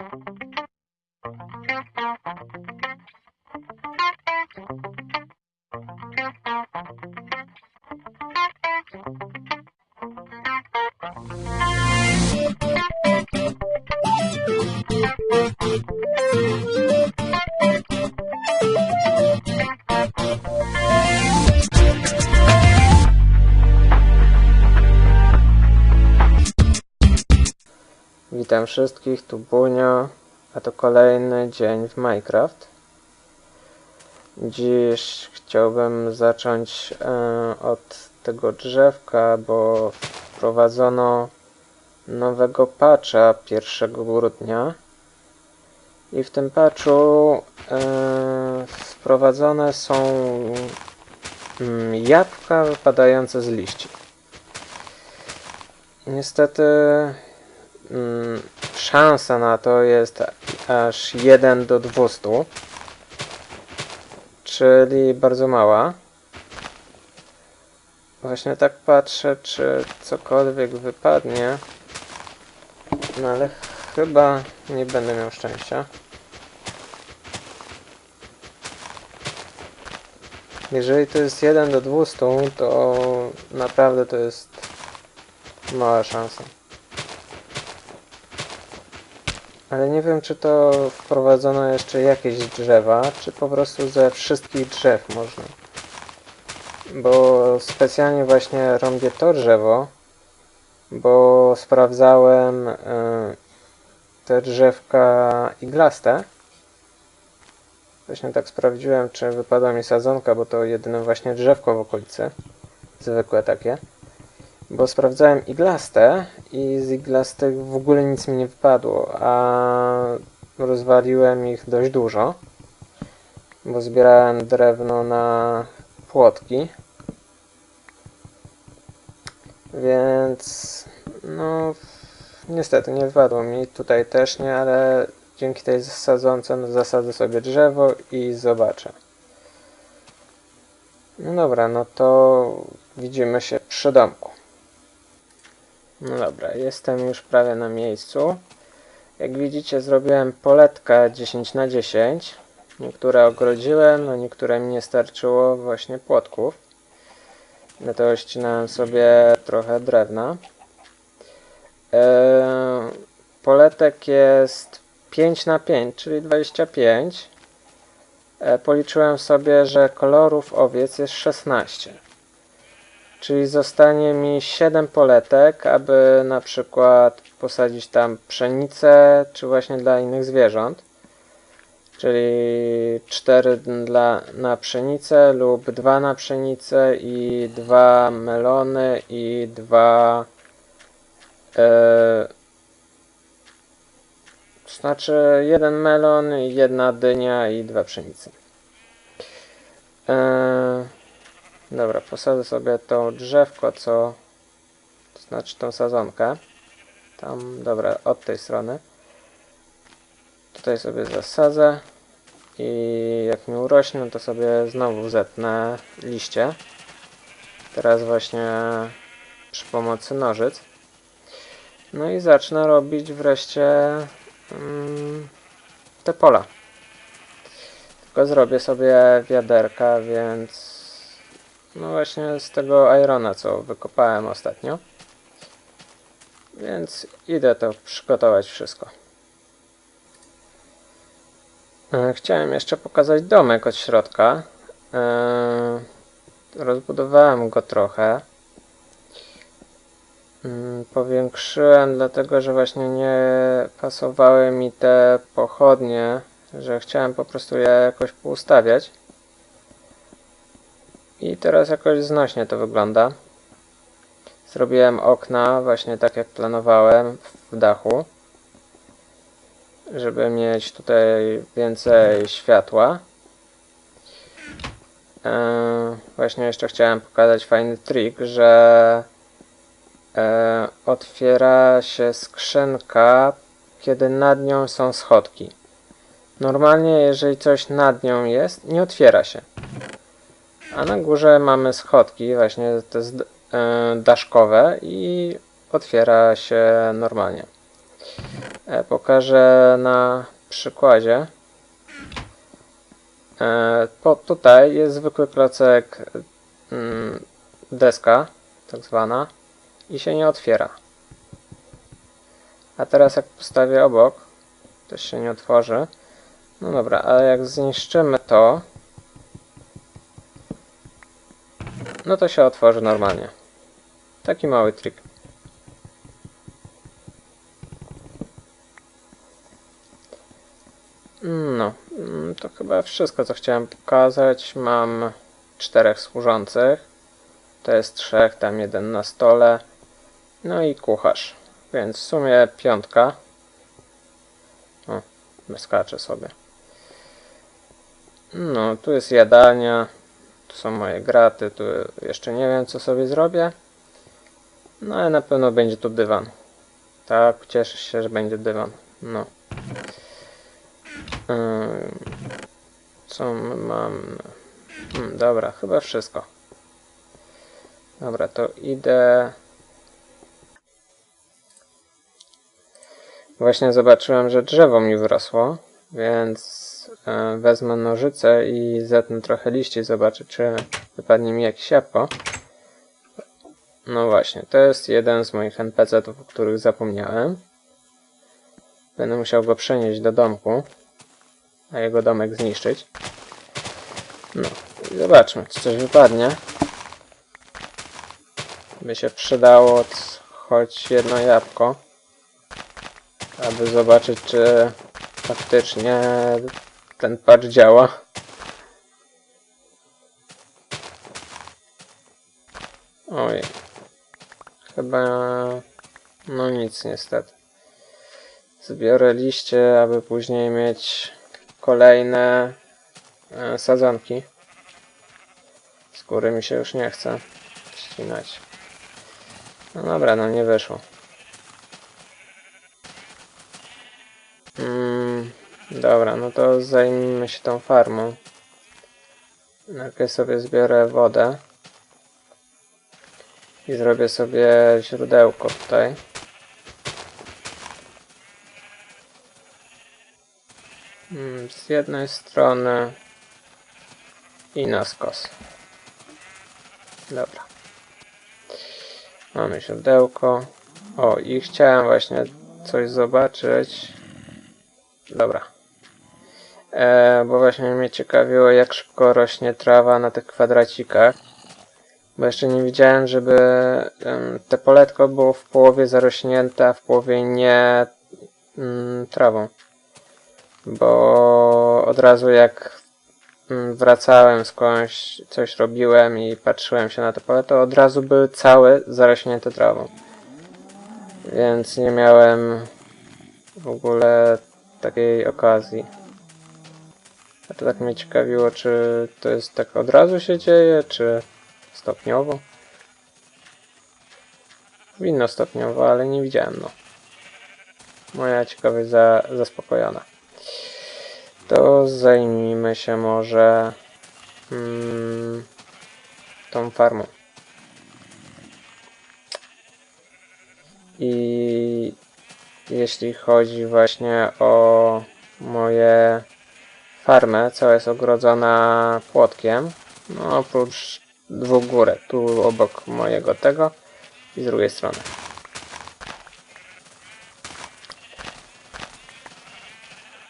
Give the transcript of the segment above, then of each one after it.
Thank you. Wszystkich, tu Bunio, a to kolejny dzień w Minecraft. Dziś chciałbym zacząć e, od tego drzewka, bo wprowadzono nowego patcha 1 grudnia i w tym patchu e, wprowadzone są mm, jabłka wypadające z liści. Niestety mm, szansa na to jest aż 1 do 200, czyli bardzo mała. Właśnie tak patrzę, czy cokolwiek wypadnie, no ale chyba nie będę miał szczęścia. Jeżeli to jest 1 do 200, to naprawdę to jest mała szansa. Ale nie wiem, czy to wprowadzono jeszcze jakieś drzewa, czy po prostu ze wszystkich drzew można. Bo specjalnie właśnie rąbię to drzewo, bo sprawdzałem y, te drzewka iglaste. Właśnie tak sprawdziłem, czy wypadła mi sadzonka, bo to jedyne właśnie drzewko w okolicy. Zwykłe takie. Bo sprawdzałem iglaste i z iglastych w ogóle nic mi nie wypadło, a rozwaliłem ich dość dużo, bo zbierałem drewno na płotki. Więc no niestety nie wypadło mi, tutaj też nie, ale dzięki tej sadzonce no, zasadzę sobie drzewo i zobaczę. No dobra, no to widzimy się przy domku. No dobra, jestem już prawie na miejscu. Jak widzicie zrobiłem poletkę 10 na 10 Niektóre ogrodziłem, no niektóre mi nie starczyło właśnie płotków. Dlatego ścinałem sobie trochę drewna. Eee, poletek jest 5 na 5 czyli 25 eee, Policzyłem sobie, że kolorów owiec jest 16 Czyli zostanie mi 7 poletek, aby na przykład posadzić tam pszenicę, czy właśnie dla innych zwierząt. Czyli 4 dla, na pszenicę lub 2 na pszenicę i 2 melony i 2 e, znaczy jeden melon, jedna dynia i dwa pszenice. E, Dobra, posadzę sobie to drzewko, co to znaczy tą sadzonkę. Tam, dobra, od tej strony. Tutaj sobie zasadzę i jak mi urośnie, to sobie znowu zetnę liście. Teraz właśnie przy pomocy nożyc. No i zacznę robić wreszcie mm, te pola. Tylko zrobię sobie wiaderka, więc no właśnie z tego irona, co wykopałem ostatnio. Więc idę to przygotować wszystko. E, chciałem jeszcze pokazać domek od środka. E, rozbudowałem go trochę. Mm, powiększyłem, dlatego że właśnie nie pasowały mi te pochodnie, że chciałem po prostu je jakoś poustawiać. I teraz jakoś znośnie to wygląda. Zrobiłem okna właśnie tak jak planowałem w dachu. Żeby mieć tutaj więcej światła. E, właśnie jeszcze chciałem pokazać fajny trik, że e, otwiera się skrzynka, kiedy nad nią są schodki. Normalnie, jeżeli coś nad nią jest, nie otwiera się. A na górze mamy schodki, właśnie te e, daszkowe i otwiera się normalnie. E, pokażę na przykładzie. E, po, tutaj jest zwykły klocek mm, deska, tak zwana, i się nie otwiera. A teraz jak postawię obok, to się nie otworzy. No dobra, ale jak zniszczymy to, no to się otworzy normalnie. Taki mały trik. No, mm, to chyba wszystko, co chciałem pokazać. Mam czterech służących. To jest trzech, tam jeden na stole. No i kucharz. Więc w sumie piątka. O, skaczę sobie. No, tu jest jadalnia. Tu są moje graty. Tu jeszcze nie wiem, co sobie zrobię. No, ale na pewno będzie tu dywan. Tak, cieszę się, że będzie dywan. No. Ym, Co mam? Hmm, dobra, chyba wszystko. Dobra, to idę. Właśnie zobaczyłem, że drzewo mi wyrosło, więc wezmę nożyce i zetnę trochę liści, zobaczę, czy wypadnie mi jakieś jabłko. No właśnie, to jest jeden z moich NPC-ów, o których zapomniałem. Będę musiał go przenieść do domku a jego domek zniszczyć. No zobaczmy, czy coś wypadnie. By się przydało choć jedno jabłko, aby zobaczyć, czy faktycznie ten patch działa. Oj, chyba no nic niestety. Zbiorę liście, aby później mieć kolejne e, sadzonki. Skóry mi się już nie chce ścinać. No dobra, no nie wyszło. Dobra, no to zajmijmy się tą farmą. Najpierw sobie zbiorę wodę. I zrobię sobie źródełko tutaj. Mm, Z jednej strony i na skos. Dobra. Mamy siodełko. O, i chciałem właśnie coś zobaczyć. Dobra. E, bo właśnie mnie ciekawiło, jak szybko rośnie trawa na tych kwadracikach. Bo jeszcze nie widziałem, żeby em, te poletko było w połowie zarośnięte, a w połowie nie mm, trawą bo od razu jak mm, wracałem skądś, coś robiłem i patrzyłem się na to pole, to od razu były całe zarośnięte trawą. Więc nie miałem w ogóle takiej okazji. A to tak mnie ciekawiło, czy to jest tak od razu się dzieje, czy stopniowo. Powinno stopniowo, ale nie widziałem, no. Moja ciekawość za, zaspokojona to zajmijmy się może mm, tą farmą. I jeśli chodzi właśnie o moje farmę, cała jest ogrodzona płotkiem, no oprócz dwóch górek, tu obok mojego tego i z drugiej strony.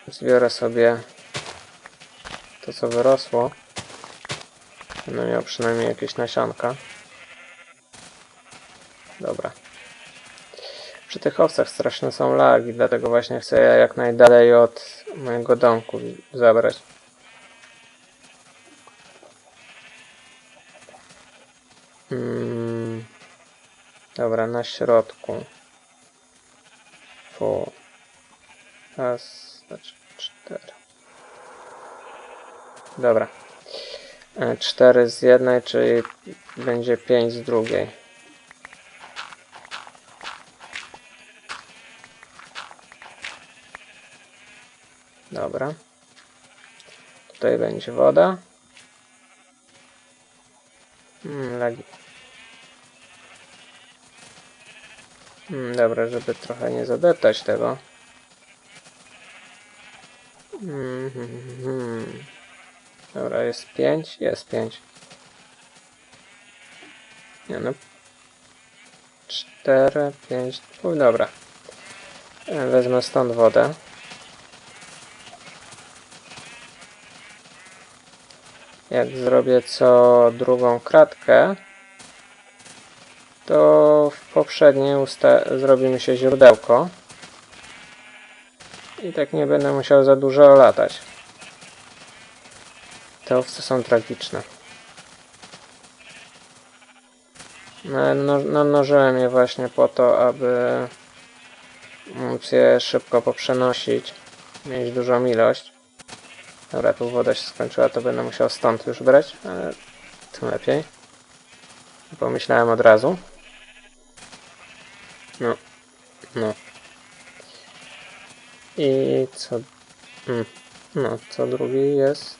Zbiorę sobie to, co wyrosło. Będę miał przynajmniej jakieś nasionka. Dobra. Przy tych owcach straszne są lagi, dlatego właśnie chcę je jak najdalej od mojego domku zabrać. Mm. Dobra, na środku. Fu. Raz, cztery. Dobra. E, Cztery z jednej, czyli będzie pięć z drugiej. Dobra. Tutaj będzie woda. Hmm, lagi. Mm, Dobra, żeby trochę nie zadeptać tego. Mhm. Dobra, jest 5? Jest 5. Nie no. 4, 5. Uj, dobra. Wezmę stąd wodę. Jak zrobię co drugą kratkę, to w poprzedniej usta- zrobi mi się źródełko. I tak nie będę musiał za dużo latać. Te owce są tragiczne. No, no, namnożyłem je właśnie po to, aby móc je szybko poprzenosić. Mieć dużą ilość. Dobra, tu woda się skończyła, to będę musiał stąd już brać, ale tym lepiej. Pomyślałem od razu. No. No. I co... Mm. No, co drugi jest...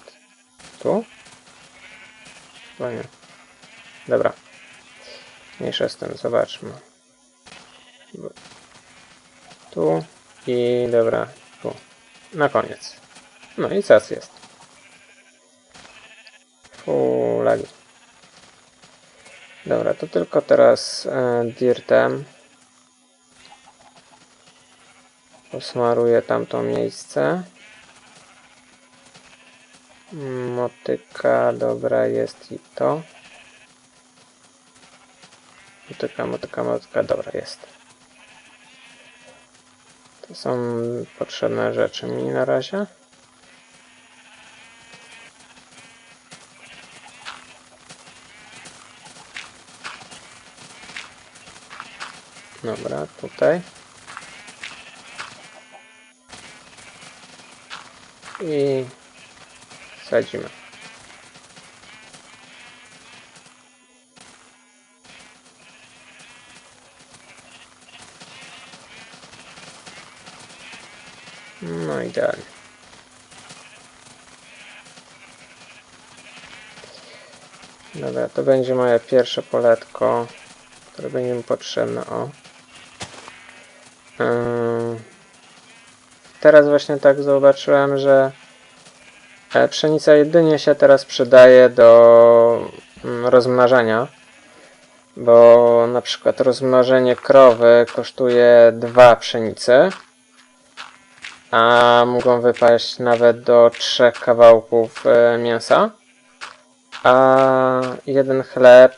Tu? Chyba nie. Dobra. Mniejsza z tym, zobaczmy. Tu i dobra, tu. Na koniec. No i cas jest. Fu, lagi. Dobra, to tylko teraz e, dirtem posmaruję tamto miejsce. Motyka, dobra, jest i to. Motyka, motyka, motyka, dobra, jest. To są potrzebne rzeczy mi na razie. Dobra, tutaj. I sadzimy. No idealnie. Dobra, to będzie moje pierwsze poletko, które będzie mi potrzebne. O. Ym. Teraz właśnie tak zobaczyłem, że e, pszenica jedynie się teraz przydaje do mm, rozmnażania. Bo na przykład rozmnożenie krowy kosztuje dwa pszenicy, a mogą wypaść nawet do trzech kawałków e, mięsa. A jeden chleb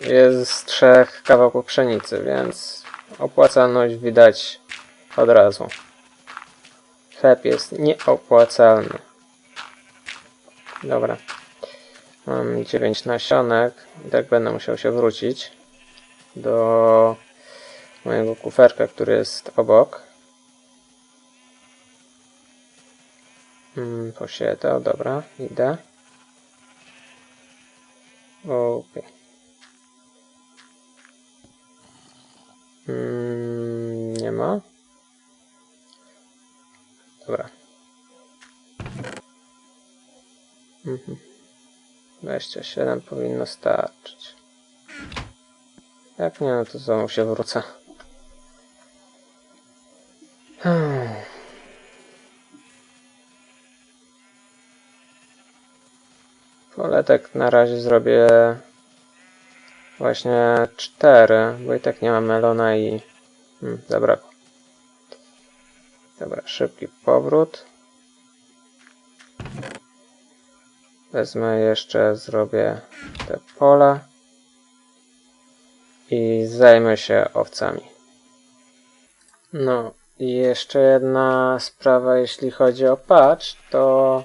jest z trzech kawałków pszenicy, więc opłacalność widać od razu. Chleb jest nieopłacalny. Dobra. Mam 9 nasionek. I tak będę musiał się wrócić do mojego kuferka, który jest obok. Mm, posieję to, dobra, idę. Okej. Mm, nie ma. Dobra. Mhm. 27 powinno starczyć. Jak nie, no to znowu się wrócę. Hmm. Poletek na razie zrobię właśnie 4, bo i tak nie mam melona i hmm, zabrakło. Dobra, szybki powrót. Wezmę jeszcze, zrobię te pola i zajmę się owcami. No i jeszcze jedna sprawa, jeśli chodzi o patch, to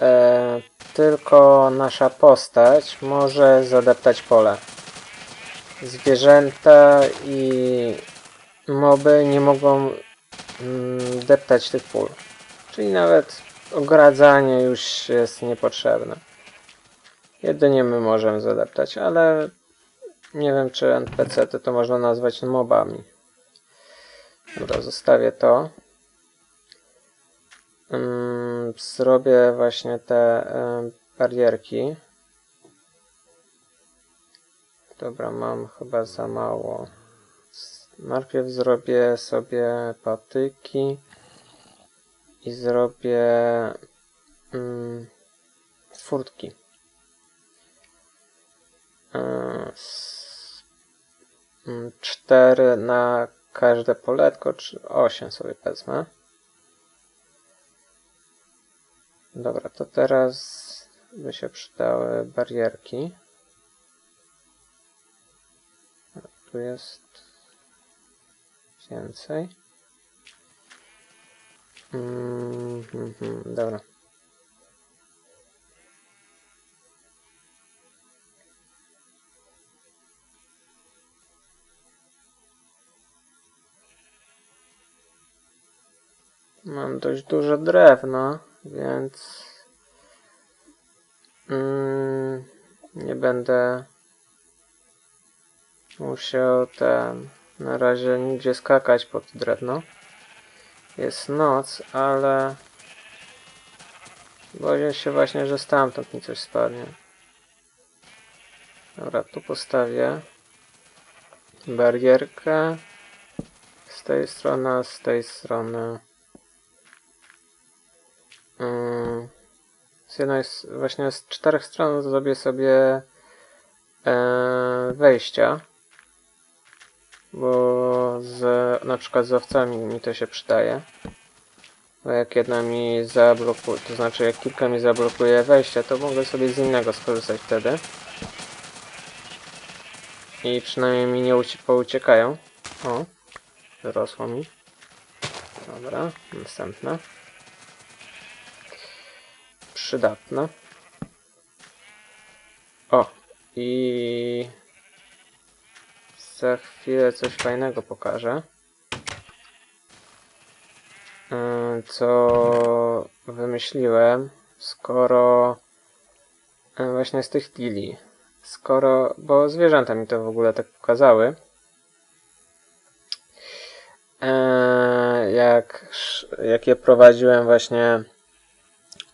e, tylko nasza postać może zadeptać pole. Zwierzęta i moby nie mogą mm, deptać tych pól. Czyli nawet ogradzanie już jest niepotrzebne. Jedynie my możemy zadeptać, ale nie wiem czy NPC to, to można nazwać mobami. Dobra, zostawię to. Ym, zrobię właśnie te barierki. Dobra, mam chyba za mało. Najpierw zrobię sobie patyki i zrobię mm, furtki. S- mm, Cztery na każde poletko, czy osiem sobie wezmę. Dobra, to teraz by się przydały barierki. Tu jest więcej. Mm, mhm, dobra. Mam dość dużo drewna, więc mm, nie będę musiał ten na razie nigdzie skakać pod drewno. Jest noc, ale boję się właśnie, że stamtąd mi coś spadnie. Dobra, tu postawię barierkę z tej strony, z tej strony. Z jednej, s- właśnie z czterech stron zrobię sobie e, wejścia, bo z, na przykład z owcami mi to się przydaje. Bo jak jedna mi zablokuje, to znaczy jak kilka mi zablokuje wejście, to mogę sobie z innego skorzystać wtedy. I przynajmniej mi nie ucie- pouciekają. O, wyrosło mi. Dobra, następne. Przydatne. O, i za chwilę coś fajnego pokażę. Yy, Co wymyśliłem, skoro yy, właśnie z tych lili, skoro, bo zwierzęta mi to w ogóle tak pokazały, Yy, jak, jak je prowadziłem właśnie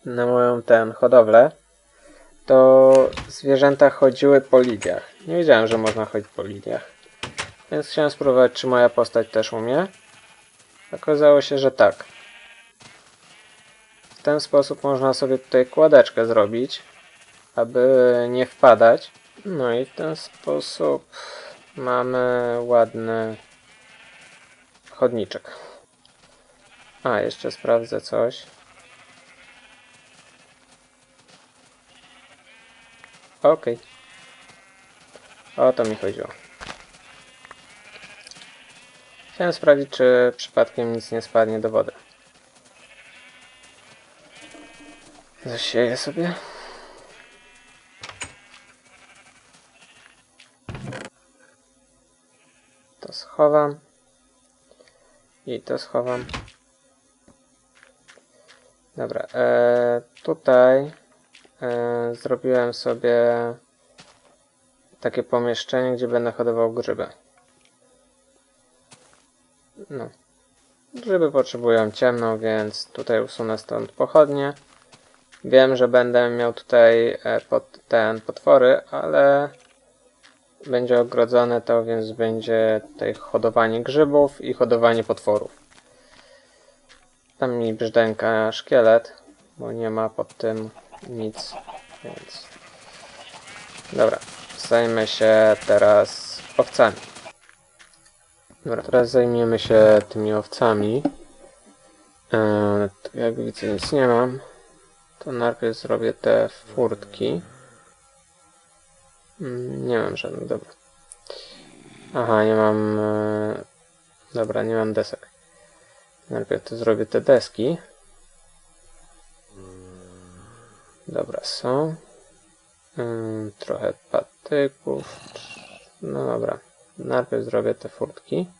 na moją ten hodowlę, to zwierzęta chodziły po liliach. Nie wiedziałem, że można chodzić po liliach. Więc chciałem spróbować, czy moja postać też umie. Okazało się, że tak. W ten sposób można sobie tutaj kładeczkę zrobić, aby nie wpadać. No i w ten sposób mamy ładny chodniczek. A, jeszcze sprawdzę coś. Okej. O to mi chodziło. Chciałem sprawdzić, czy przypadkiem nic nie spadnie do wody. Zasieję sobie. To schowam. I to schowam. Dobra, e, tutaj e, zrobiłem sobie takie pomieszczenie, gdzie będę hodował grzyby. No. Grzyby potrzebują ciemno, więc tutaj usunę stąd pochodnie. Wiem, że będę miał tutaj e, pod, ten potwory, ale będzie ogrodzone to, więc będzie tutaj hodowanie grzybów i hodowanie potworów. Tam mi brzdęka szkielet, bo nie ma pod tym nic, więc... Dobra, zajmę się teraz owcami. Dobra, teraz zajmiemy się tymi owcami. Eee, jak widzę, nic nie mam. To najpierw zrobię te furtki. Mm, Nie mam żadnych, dobra. Aha, nie mam... e, Dobra, nie mam desek. Najpierw to zrobię te deski. Dobra, są. Ym, trochę patyków. No dobra. Najpierw zrobię te furtki.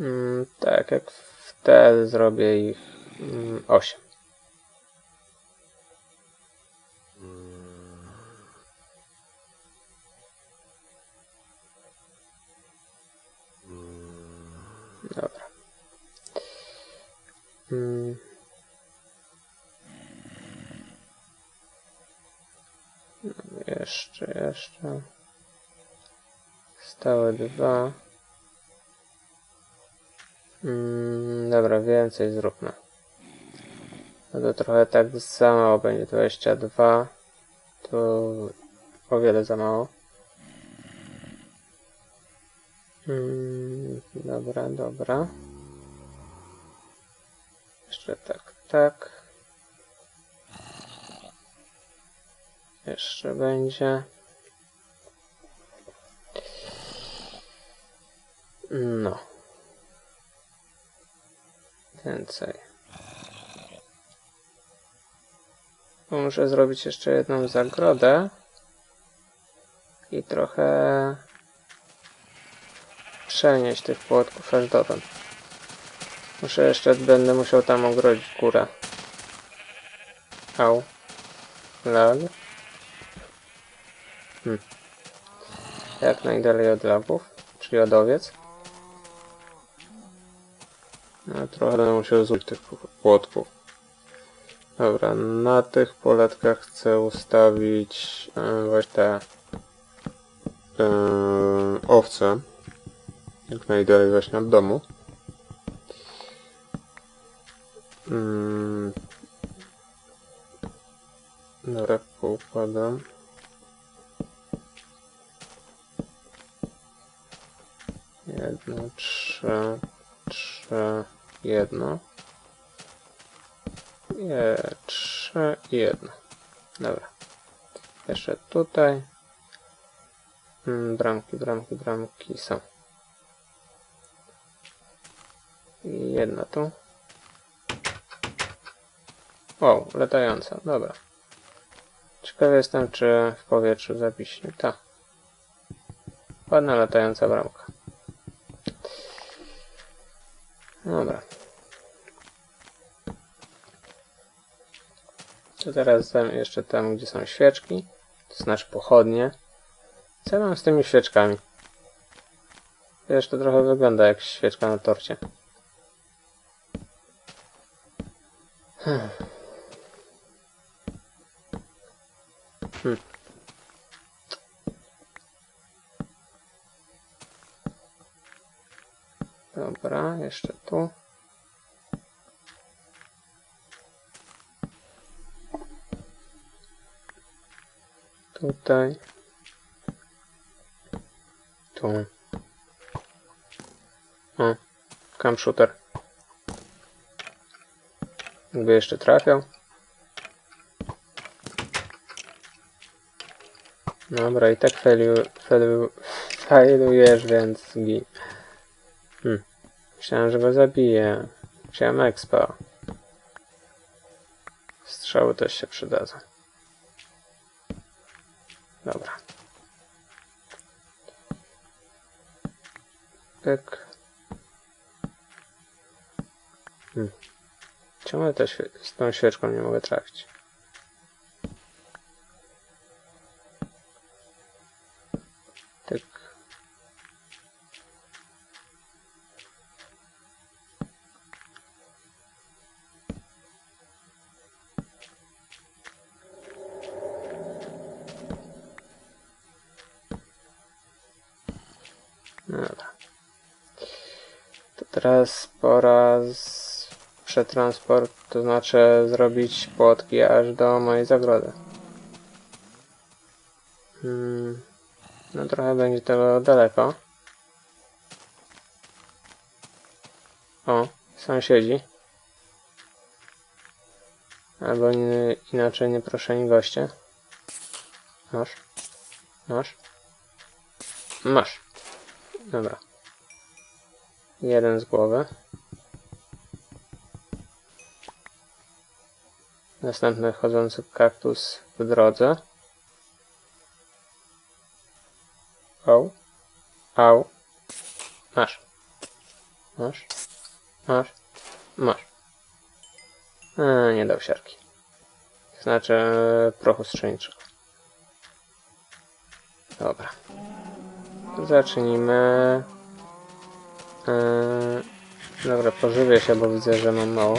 Ym, tak, jak wtedy zrobię ich 8. Dobra. Mm. Jeszcze. Stałe dwa. Mm, dobra, więcej zróbmy. No to trochę tak za mało będzie. 22. To o wiele za mało. Mm, dobra, dobra. Jeszcze tak, tak. Jeszcze będzie. No. Więcej. Muszę zrobić jeszcze jedną zagrodę. I trochę przenieść tych płotków aż dotąd. Muszę jeszcze, będę musiał tam ogrodzić górę. Au. Lag. Hmm. Jak najdalej od lagów, czyli od owiec. No, trochę musiał zużyć tych płotków. Dobra, na tych poletkach chcę ustawić e, właśnie te e, owce. Jak najdalej właśnie od domu. Mm. Dobra, poukładam. Jedno, trzy, trzy, jedno. Je, trzy, jedno. Dobra. Jeszcze tutaj. Mm, Bramki, bramki, bramki są. Jedna tu. O, latająca, dobra. Ciekawy jestem, czy w powietrzu zapiśnie. Ta. Ładna latająca bramka. Dobra. Teraz jeszcze tam, gdzie są świeczki. To znaczy pochodnie. Co ja mam z tymi świeczkami? Wiesz, to trochę wygląda jak świeczka na torcie. Hmm. Hmm. Dobra, jeszcze tu. Tutaj. Tu. O, cam shooter. Gdyby jeszcze trafiał. Dobra, i tak failu, failu, failujesz, więc gin. Hmm. Myślałem, że go zabiję. Chciałem expa. Strzały też się przydadzą. Dobra. Pyk. Hmm. Czemu ja świe- z tą świeczką nie mogę trafić? Tyk. Teraz pora z przetransport, to znaczy zrobić płotki aż do mojej zagrody. Hmm. No trochę będzie tego daleko. O, sąsiedzi. Albo nie, inaczej nieproszeni goście. Masz. Masz. Masz. Dobra. Jeden z głowy. Następny chodzący kaktus w drodze. Au. Au. Masz. Masz. Masz. Masz. A, nie dał siarki. Znaczy e, prochu strzelniczego. Dobra. Zacznijmy. Yy, dobra, pożywię się, bo widzę, że mam mało.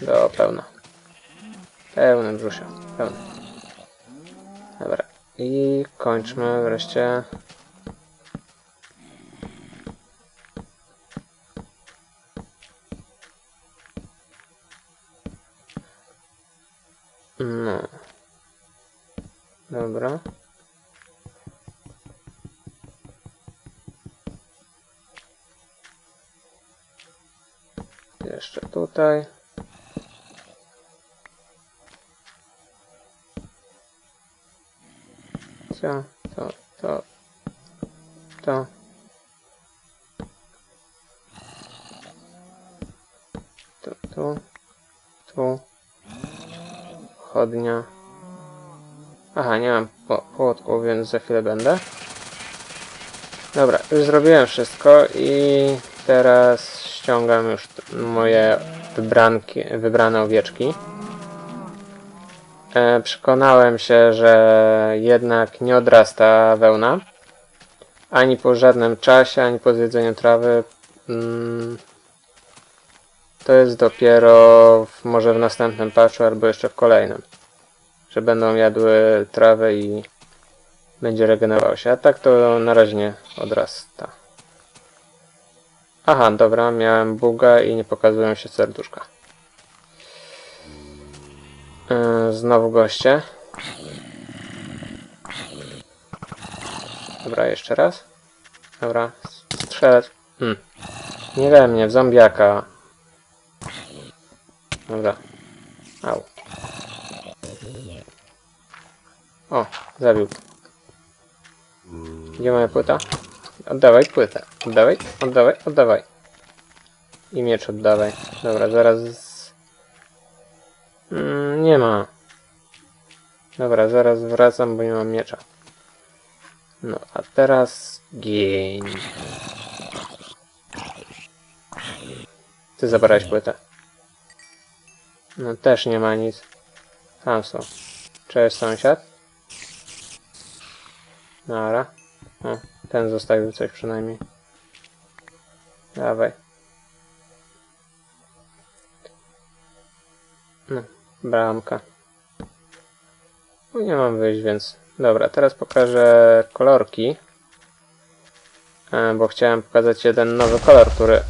Do pełna. Pełne brzusie. Pełne. Dobra. I kończmy wreszcie. No. Dobra. Tutaj. Co? To, to, to. Tu, tu, tu. Chodnia. Aha, nie mam po- płotku, więc za chwilę będę. Dobra, już zrobiłem wszystko i teraz ściągam już moje wybranki, wybrane owieczki. E, przekonałem się, że jednak nie odrasta wełna. Ani po żadnym czasie, ani po zjedzeniu trawy. Mm, to jest dopiero w, może w następnym patchu, albo jeszcze w kolejnym. Że będą jadły trawę i będzie regenerował się. A tak to na razie nie odrasta. Aha, dobra, miałem buga i nie pokazują się serduszka. Yy, znowu goście. Dobra, jeszcze raz. Dobra, strzelać. Hmm. Nie we mnie, w zombiaka. Dobra. Au. O, zabił. Gdzie moja płyta? Oddawaj płytę. Oddawaj, oddawaj, oddawaj. I miecz oddawaj. Dobra, zaraz... Mm, nie ma. Dobra, zaraz wracam, bo nie mam miecza. No, a teraz... Gień. Ty zabrałeś płytę. No, też nie ma nic. Tam są. Cześć, sąsiad. Nara. O, ten zostawił coś przynajmniej. Dawaj. No, bramka. Nie mam wyjść, więc... Dobra, teraz pokażę kolorki. E, bo chciałem pokazać jeden nowy kolor, który...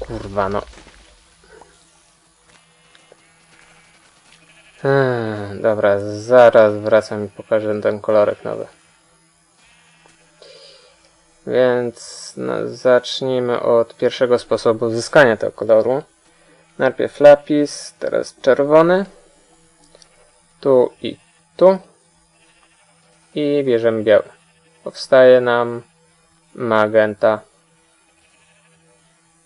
Kurwa, no. Eee, dobra, zaraz wracam i pokażę ten kolorek nowy. Więc no, zacznijmy od pierwszego sposobu uzyskania tego koloru. Najpierw lapis, teraz czerwony. Tu i tu. I bierzemy biały. Powstaje nam magenta.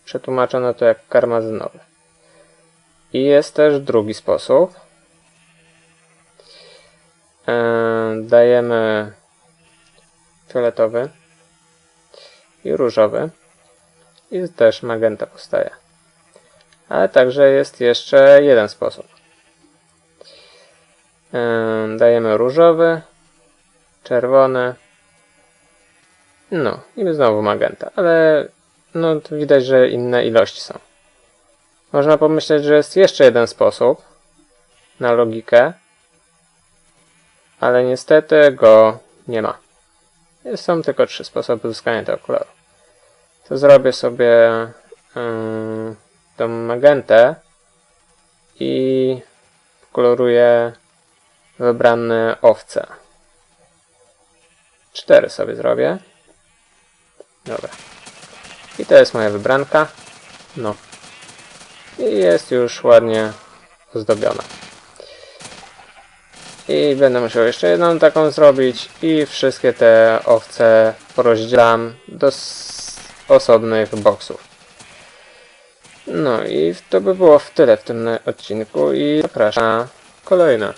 Przetłumaczono to jak karmazynowy. I jest też drugi sposób. Eee, dajemy fioletowy i różowy. I też magenta powstaje. Ale także jest jeszcze jeden sposób. Dajemy różowy, czerwony. No i znowu magenta, ale no to widać, że inne ilości są. Można pomyśleć, że jest jeszcze jeden sposób na logikę, ale niestety go nie ma. Są tylko trzy sposoby uzyskania tego koloru. To zrobię sobie yy, tą magentę i koloruję wybrane owce. Cztery sobie zrobię. Dobra. I to jest moja wybranka. No. I jest już ładnie ozdobiona. I będę musiał jeszcze jedną taką zrobić i wszystkie te owce porozdzielam do osobnych boksów. No i to by było w tyle w tym odcinku i zapraszam na kolejne.